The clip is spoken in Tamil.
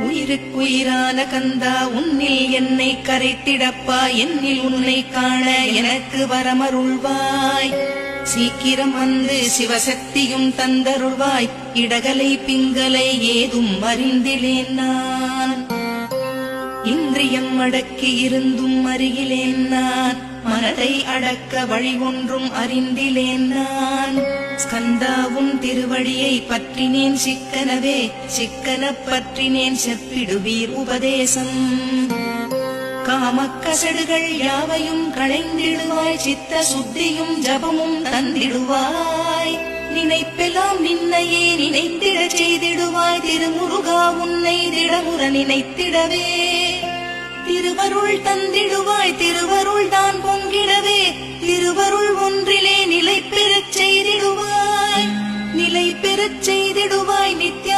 உயிருக்குயிரான கந்தா உன்னில் என்னை கரைத்திடப்பா என்னில் உன்னை காண எனக்கு வரமருள்வாய். சீக்கிரம் வந்து சிவசக்தியும் தந்தருள்வாய். இடகலை பிங்கலை ஏதும் அறிந்திலேன் நான். இந்திரியம் அடக்கி இருந்தும் அருகிலேன் நான். மனதை அடக்க வழி ஒன்றும் அறிந்திலேன் நான். கந்தாவும் திருவழியை பற்றினேன் சிக்கனவே சிக்கன பற்றினேன் செப்பிடுவீர் உபதேசம். காமக்கசடுகள் யாவையும் களைந்திடுவாய் சித்த சுத்தியும் ஜபமும் தந்திடுவாய். நினைப்பெல்லாம் நின்னையே நினைத்திடச் செய்திடுவாய் திருமுருகா உன்னை திடமுற நினைத்திடவே. திருவருள் தந்திடுவாய் திருவருள் தான் செய்திடுவாய் நிலை